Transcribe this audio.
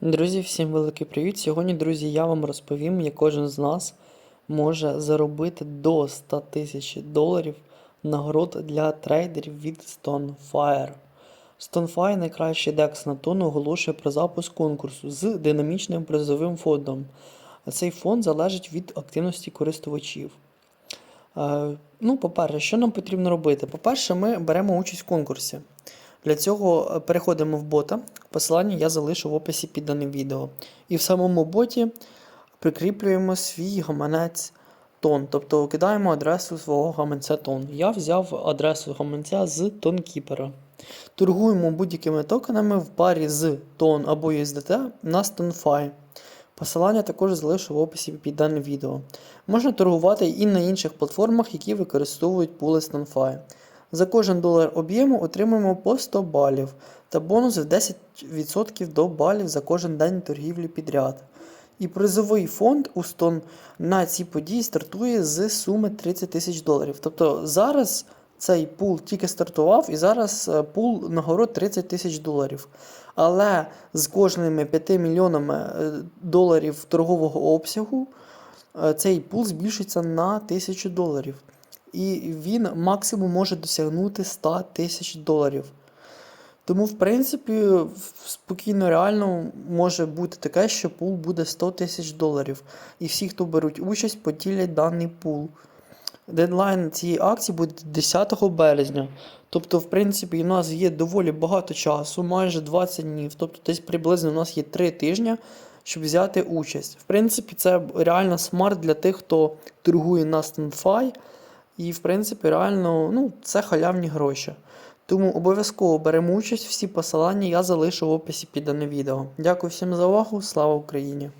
Друзі, всім великий привіт! Сьогодні, друзі, я вам розповім, як кожен з нас може заробити до 100 тисяч доларів нагород для трейдерів від Stonefire. Stonefire найкращий DEX на тон оголошує про запуск конкурсу з динамічним призовим фондом. Цей фонд залежить від активності користувачів. Е, Ну, по-перше, що нам потрібно робити? По-перше, ми беремо участь в конкурсі. Для цього е, переходимо в бота. Посилання я залишу в описі під даним відео. І в самому боті прикріплюємо свій гаманець тон, тобто кидаємо адресу свого гаманця тон. Я взяв адресу гаманця з тонкіпера. Торгуємо будь-якими токенами в парі з тон або USDT на StoneFi. Посилання також залишу в описі під даним відео. Можна торгувати і на інших платформах, які використовують пули StoneFi. За кожен долар об'єму отримуємо по 100 балів та бонус в 10% до балів за кожен день торгівлі підряд. І призовий фонд у Стон на ці події стартує з суми 30 тисяч доларів. Тобто зараз цей пул тільки стартував, і зараз е, пул нагород 30 тисяч доларів. Але з кожними 5 мільйонами е, доларів торгового обсягу е, цей пул збільшується на 1000 доларів. І він максимум може досягнути 100 тисяч доларів. Тому, в принципі, спокійно, реально може бути таке, що пул буде 100 тисяч доларів. І всі, хто беруть участь, поділять даний пул. Дедлайн цієї акції буде 10 березня. Тобто, в принципі, у нас є доволі багато часу, майже 20 днів. Тобто, десь приблизно у нас є 3 тижні, щоб взяти участь. В принципі, це реально смарт для тих, хто торгує на StanFi. І, в принципі, реально, ну, це халявні гроші. Тому обов'язково беремо участь, всі посилання я залишу в описі під дане відео. Дякую всім за увагу, слава Україні!